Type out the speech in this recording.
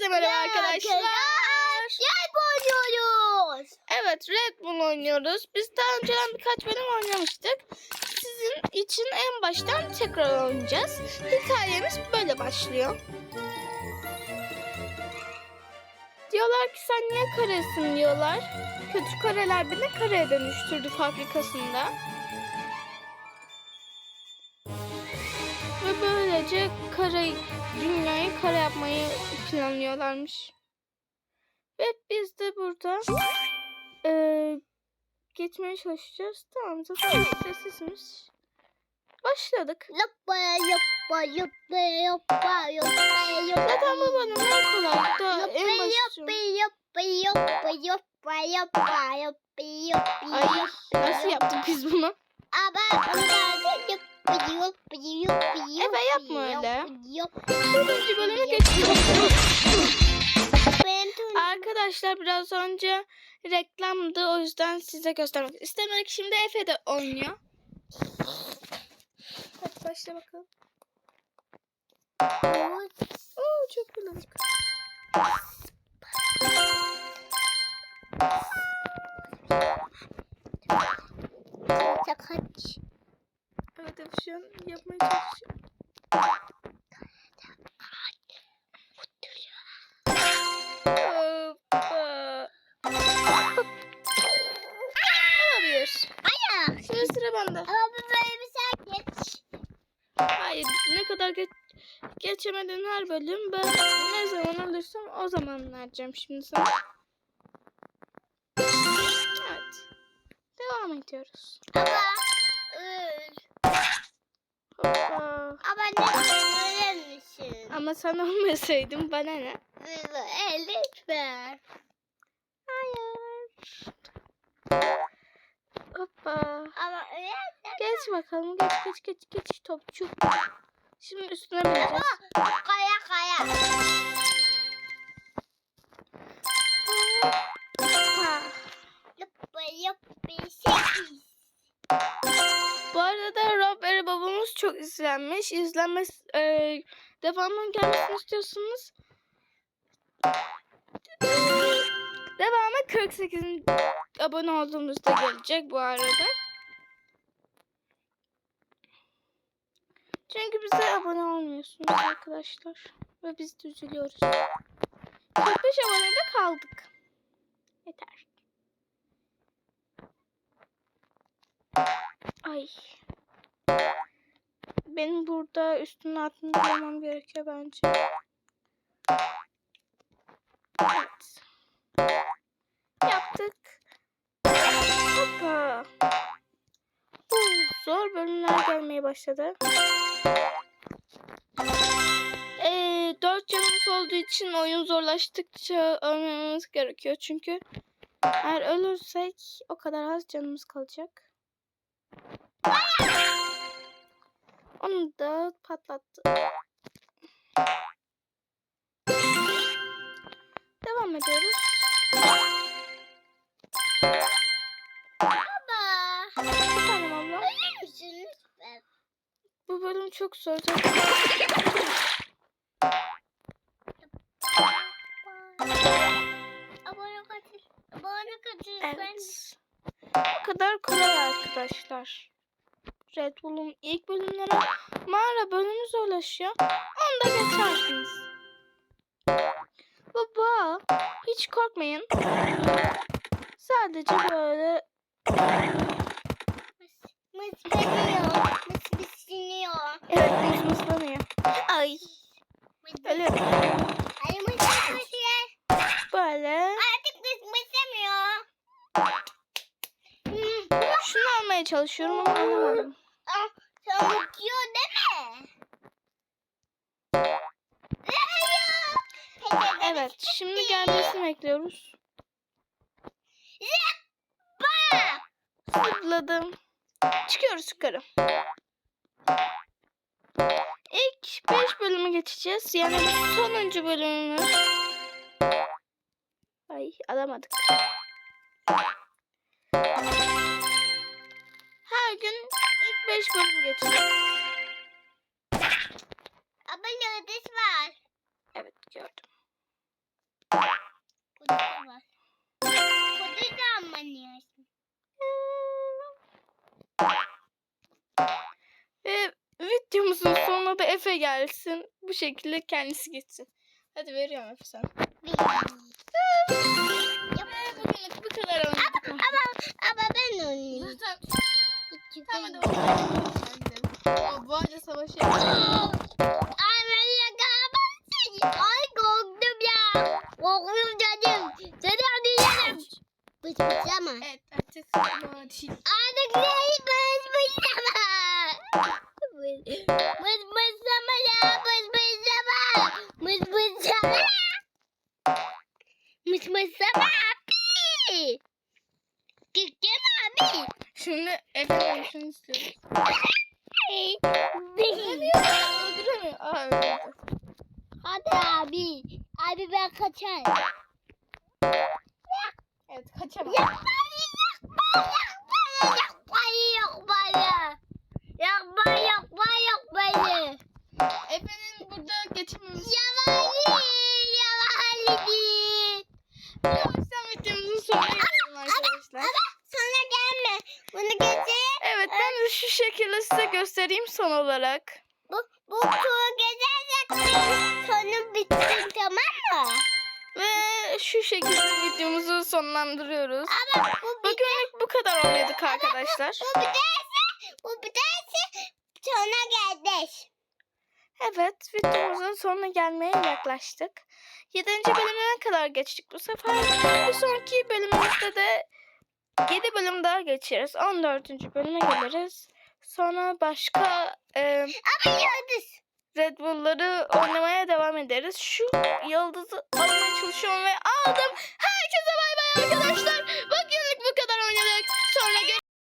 Herkese merhaba arkadaşlar. Red oynuyoruz. Evet Red Bull oynuyoruz. Biz daha önceden birkaç bölüm oynamıştık. Sizin için en baştan tekrar oynayacağız. Hikayemiz böyle başlıyor. Diyorlar ki sen niye karesin diyorlar. Kötü kareler beni kareye dönüştürdü fabrikasında. Kare, dünyayı kare yapmayı planlıyorlarmış. Ve biz de burada eee, geçmeye çalışacağız. Tamam zaten sessizmiş. Başladık. Yapma yapma yapma yapma yapma yapma. Zaten bu bölüm en kolay. Daha en Yapma başı. yapma yapma yapma yapma yapma yapma Ay nasıl yaptık biz bunu? Ama onlarda yapma yapma yapma Efe, yapma öyle. Bölüme geçiyoruz. Arkadaşlar biraz önce reklamdı o yüzden size göstermek istemedik. Şimdi Efe de oynuyor. Hadi başla bakalım. Oo çok bulanık. kaç. An yapmaya. Olabilir. Aya. Şimdi sıra bende. Ama bu sen geç. Hayır ne kadar geç, geçemediğin her bölüm ben ne zaman alırsam o zaman vereceğim şimdi sana. Evet. Devam ediyoruz. Ama. Ama ne öyle misin? Ama sen olmasaydın bana ne? E, lütfen. Hayır. Hoppa. Ama öyle Geç bakalım. Geç geç geç geç topçu. Şimdi üstüne bineceğiz. 5 izlenme e, devamının gelmesini istiyorsunuz. Devamı 48 abone olduğumuzda gelecek bu arada. Çünkü bize abone olmuyorsunuz arkadaşlar. Ve biz de üzülüyoruz. 45 abonede kaldık. Yeter. Ay. Benim burada üstünün altını bulmam gerekiyor bence. Evet. Yaptık. Hoppa. Zor bölümler gelmeye başladı. Ee, dört canımız olduğu için oyun zorlaştıkça ölmememiz gerekiyor. Çünkü eğer ölürsek o kadar az canımız kalacak. Onu da patlattı. Devam ediyoruz. Baba. Efendim abla. Öyle misin lütfen? Bu bölüm çok zor. Abone kaçır. Abone kaçır. Evet. Bu kadar kolay arkadaşlar. Red Bull'un ilk bölümleri mağara bölümü zorlaşıyor. Onu da geçersiniz. Baba hiç korkmayın. Sadece böyle Mısleniyor. Mısleniyor. evet biz mıslanıyor. Ay öyle Ay mısleniyor. böyle Artık mıs mıslemiyor. şunu almaya çalışıyorum ama alamadım. Bakıyor değil mi? Evet şimdi gelmesini bekliyoruz. Zıpladım. Çıkıyoruz yukarı. İlk 5 bölümü geçeceğiz. Yani bu sonuncu bölümümüz. Ay alamadık. 5 bölüm geçeceğim. Ama yıldız var. Evet gördüm. Kutu var. Kutu da anlıyorsun. Ve videomuzun sonuna da Efe gelsin. Bu şekilde kendisi gitsin. Hadi veriyorum Efe sana. Tamam ben- arada savaşı yapalım. Ay ben yakalamam seni. Ay korktum ya. Korktum canım. Seni anlayacağım. Bıç bıç ama. Evet artık bu değil. Artık değil bıç bıç ama. Bıç bıç ama ya. Bıç bıç ama. Bıç bıç ama. Bıç bıç ama abi. Gittim abi. Şimdi Efe'den şunu istiyoruz. Değil. Öldüremiyor. Aa öldürdü. Hadi abi. Abi ben kaçar. Evet kaçamam. Yakmayı yakmayı yakmayı yakmayı. Yakmayı yakmayı yakmayı. Efe'nin burada geçememiz Yavali yavali. Yavaştan videomuzun sonuna gelelim arkadaşlar. Ama sana gelme. Bunu getir. Evet ben de şu şekilde size göstereyim son olarak. Bu, bu tuğ gezerek sonu bitsin tamam mı? Ve şu şekilde videomuzu sonlandırıyoruz. Ama bu bir Bugünlük bu kadar oynadık arkadaşlar. bu biterse bu biterse sona geldik. Evet videomuzun sonuna gelmeye yaklaştık. 7. bölümüne kadar geçtik bu sefer. Bir sonraki bölümümüzde de 7 bölüm daha geçeriz. 14. bölüme geliriz. Sonra başka e, yıldız. Red Bull'ları oynamaya devam ederiz. Şu yıldızı almaya çalışıyorum ve aldım. Herkese bay bay arkadaşlar.